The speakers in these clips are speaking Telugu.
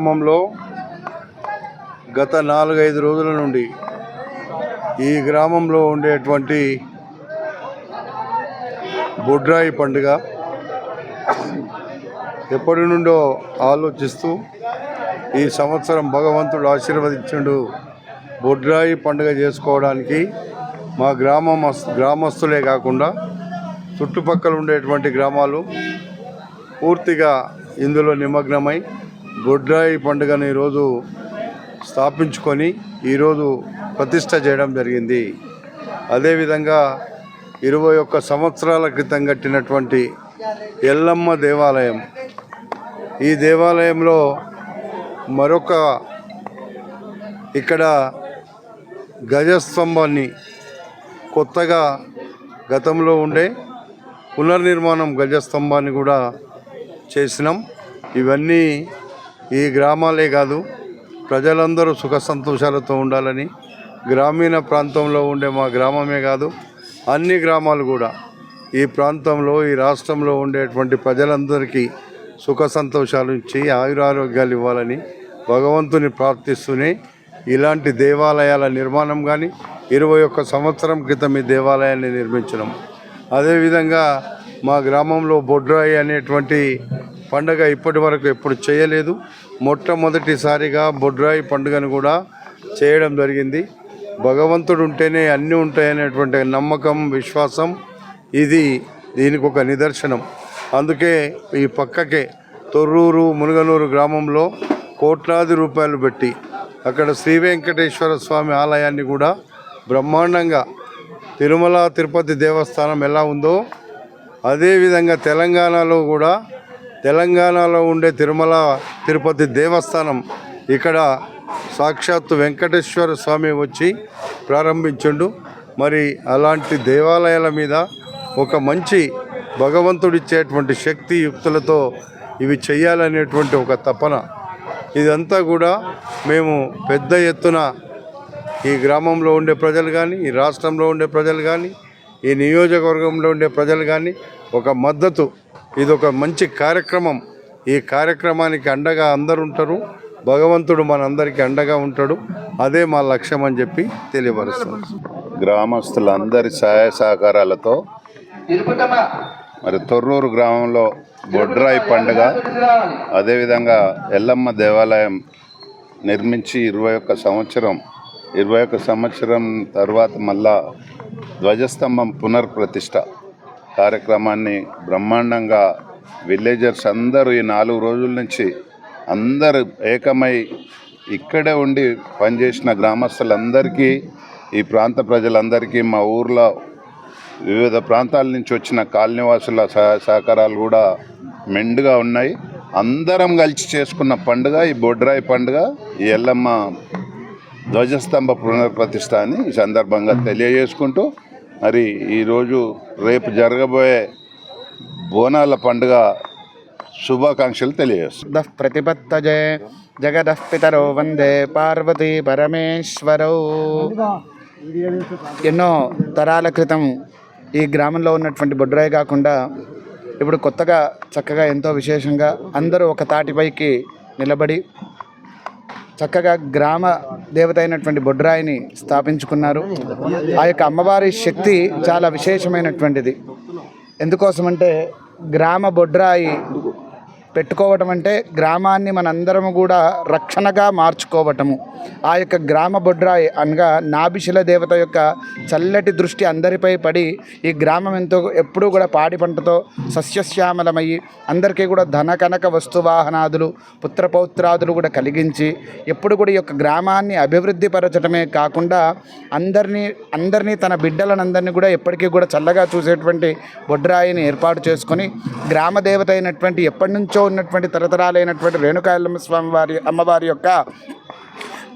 గ్రామంలో గత నాలుగైదు రోజుల నుండి ఈ గ్రామంలో ఉండేటువంటి బొడ్రాయి పండుగ ఎప్పటి నుండో ఆలోచిస్తూ ఈ సంవత్సరం భగవంతుడు ఆశీర్వదించుడు బొడ్రాయి పండుగ చేసుకోవడానికి మా గ్రామం గ్రామస్తులే కాకుండా చుట్టుపక్కల ఉండేటువంటి గ్రామాలు పూర్తిగా ఇందులో నిమగ్నమై బొడ్రాయి పండుగను ఈరోజు స్థాపించుకొని ఈరోజు ప్రతిష్ట చేయడం జరిగింది. అదేవిధంగా ఇరవై ఒక్క సంవత్సరాల క్రితం కట్టినటువంటి ఎల్లమ్మ దేవాలయం. ఈ దేవాలయంలో మరొక ఇక్కడ గజస్తంభాన్ని కొత్తగా గతంలో ఉండే పునర్నిర్మాణం గజస్తంభాన్ని కూడా చేసినాం. ఇవన్నీ ఈ గ్రామాలే కాదు ప్రజలందరూ సుఖ సంతోషాలతో ఉండాలని గ్రామీణ ప్రాంతంలో ఉండే మా గ్రామమే కాదు అన్ని గ్రామాలు కూడా ఈ ప్రాంతంలో ఈ రాష్ట్రంలో ఉండేటువంటి ప్రజలందరికీ సుఖ సంతోషాలు ఇచ్చి ఆయురారోగ్యాలు ఇవ్వాలని భగవంతుని ప్రార్థిస్తూనే ఇలాంటి దేవాలయాల నిర్మాణం కానీ ఇరవై ఒక్క సంవత్సరం క్రితం ఈ దేవాలయాన్ని నిర్మించడం అదేవిధంగా మా గ్రామంలో బొడ్రాయి అనేటువంటి పండుగ ఇప్పటి వరకు ఎప్పుడు చేయలేదు. మొట్టమొదటిసారిగా బొడ్రాయి పండుగను కూడా చేయడం జరిగింది. భగవంతుడు ఉంటేనే అన్నీ ఉంటాయనేటువంటి నమ్మకం విశ్వాసం ఇది దీనికి ఒక నిదర్శనం. అందుకే ఈ పక్కకే తొర్రూరు మునుగనూరు గ్రామంలో కోట్లాది రూపాయలు పెట్టి అక్కడ శ్రీ వెంకటేశ్వర స్వామి ఆలయాన్ని కూడా బ్రహ్మాండంగా తిరుమల తిరుపతి దేవస్థానం ఎలా ఉందో అదేవిధంగా తెలంగాణలో కూడా తెలంగాణలో ఉండే తిరుమల తిరుపతి దేవస్థానం ఇక్కడ సాక్షాత్తు వెంకటేశ్వర స్వామి వచ్చి ప్రారంభించిండు. మరి అలాంటి దేవాలయాల మీద ఒక మంచి భగవంతుడిచ్చేటువంటి శక్తి యుక్తులతో ఇవి చేయాలనేటువంటి ఒక తపన. ఇదంతా కూడా మేము పెద్ద ఎత్తున ఈ గ్రామంలో ఉండే ప్రజలు కానీ ఈ రాష్ట్రంలో ఉండే ప్రజలు కానీ ఈ నియోజకవర్గంలో ఉండే ప్రజలు కానీ ఒక మద్దతు ఇది ఒక మంచి కార్యక్రమం. ఈ కార్యక్రమానికి అండగా అందరు ఉంటారు భగవంతుడు మనందరికీ అండగా ఉంటాడు. అదే మా లక్ష్యం అని చెప్పి తెలియపరుస్తాం గ్రామస్తులందరి సహాయ సహకారాలతో మరి తొర్రూరు గ్రామంలో బొడ్రాయి పండుగ అదేవిధంగా ఎల్లమ్మ దేవాలయం నిర్మించి ఇరవై ఒక్క సంవత్సరం ఇరవై ఒక్క సంవత్సరం తర్వాత మళ్ళా ధ్వజస్తంభం పునర్ప్రతిష్ట. కార్యక్రమాన్ని బ్రహ్మాండంగా విలేజర్స్ అందరూ ఈ నాలుగు రోజుల నుంచి అందరూ ఏకమై ఇక్కడే ఉండి పనిచేసిన గ్రామస్తులందరికీ ఈ ప్రాంత ప్రజలందరికీ మా ఊర్లో వివిధ ప్రాంతాల నుంచి వచ్చిన కాలనివాసుల సహకారాలు కూడా మెండుగా ఉన్నాయి. అందరం కలిసి చేసుకున్న పండుగ ఈ బొడ్రాయి పండుగ ఈ ఎల్లమ్మ ధ్వజస్తంభ పునర్ప్రతిష్ట అని ఈ సందర్భంగా తెలియజేసుకుంటూ మరి ఈరోజు రేపు జరగబోయే బోనాల పండుగ శుభాకాంక్షలు తెలియజేస్తున్నాం. ప్రతిపత్త ప్రతిపత్తజే జగదపితరో వందే పార్వతీ పరమేశ్వరౌ. ఎన్నో తరాల క్రితం ఈ గ్రామంలో ఉన్నటువంటి బొడ్రాయి కాకుండా ఇప్పుడు కొత్తగా చక్కగా ఎంతో విశేషంగా అందరూ ఒక తాటిపైకి నిలబడి చక్కగా గ్రామ దేవత అయినటువంటి బొడ్రాయిని స్థాపించుకున్నారు. ఆ యొక్క అమ్మవారి శక్తి చాలా విశేషమైనటువంటిది. ఎందుకోసమంటే గ్రామ బొడ్రాయి పెట్టుకోవటం అంటే గ్రామాన్ని మనందరము కూడా రక్షణగా మార్చుకోవటము. ఆ యొక్క గ్రామ బొడ్రాయి అనగా నాభిశిల దేవత యొక్క చల్లటి దృష్టి అందరిపై పడి ఈ గ్రామం ఎంతో ఎప్పుడూ కూడా పాడి పంటతో సస్యశ్యామలమయ్యి అందరికీ కూడా ధన కనక వస్తువాహనాదులు పుత్రపౌత్రాదులు కూడా కలిగించి ఎప్పుడు కూడా ఈ యొక్క గ్రామాన్ని అభివృద్ధి పరచడమే కాకుండా అందరినీ అందరినీ తన బిడ్డలనందరినీ కూడా ఎప్పటికీ కూడా చల్లగా చూసేటువంటి బొడ్రాయిని ఏర్పాటు చేసుకొని గ్రామ దేవత అయినటువంటి ఎప్పటి నుంచో ఉన్నటువంటి తరతరాలైనటువంటి రేణుకాయలమ్మ స్వామి వారి అమ్మవారి యొక్క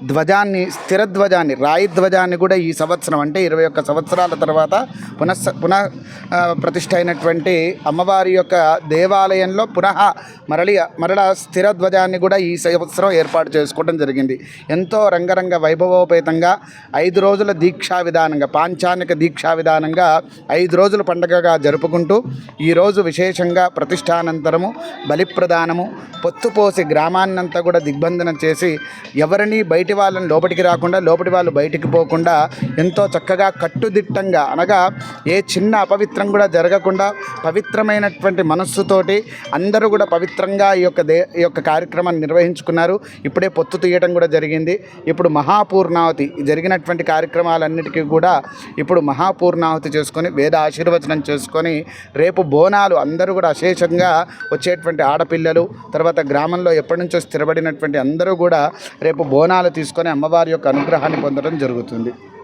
ధ్వజాన్ని స్థిర ధ్వజాన్ని రాయి ధ్వజాన్ని కూడా ఈ సంవత్సరం అంటే ఇరవై ఒక్క సంవత్సరాల తర్వాత పునః పునః ప్రతిష్ట ప్రతిష్ఠ అయినటువంటి అమ్మవారి యొక్క దేవాలయంలో పునః మరలి మరల స్థిర ధ్వజాన్ని కూడా ఈ సంవత్సరం ఏర్పాటు చేసుకోవడం జరిగింది. ఎంతో రంగరంగ వైభవోపేతంగా ఐదు రోజుల దీక్షా విధానంగా పాంచానిక దీక్షా విధానంగా ఐదు రోజుల పండగగా జరుపుకుంటూ ఈరోజు విశేషంగా ప్రతిష్టానంతరము బలిప్రదానము పొత్తుపోసి గ్రామాన్నంతా కూడా దిగ్బంధనం చేసి ఎవరిని బయట వాళ్ళని లోపలికి రాకుండా లోపలి వాళ్ళు బయటికి పోకుండా ఎంతో చక్కగా కట్టుదిట్టంగా అనగా ఏ చిన్న అపవిత్రం కూడా జరగకుండా పవిత్రమైనటువంటి మనస్సుతోటి అందరూ కూడా పవిత్రంగా ఈ యొక్క దే ఈ యొక్క కార్యక్రమాన్ని నిర్వహించుకున్నారు. ఇప్పుడే పొత్తు తీయటం కూడా జరిగింది. ఇప్పుడు మహాపూర్ణావతి జరిగినటువంటి కార్యక్రమాలన్నిటికీ కూడా ఇప్పుడు మహాపూర్ణావతి చేసుకొని వేద ఆశీర్వచనం చేసుకొని రేపు బోనాలు అందరూ కూడా అశేషంగా వచ్చేటువంటి ఆడపిల్లలు తర్వాత గ్రామంలో ఎప్పటి నుంచో స్థిరపడినటువంటి అందరూ కూడా రేపు బోనాలు తీసుకొని అమ్మవారి యొక్క అనుగ్రహాన్ని పొందడం జరుగుతుంది.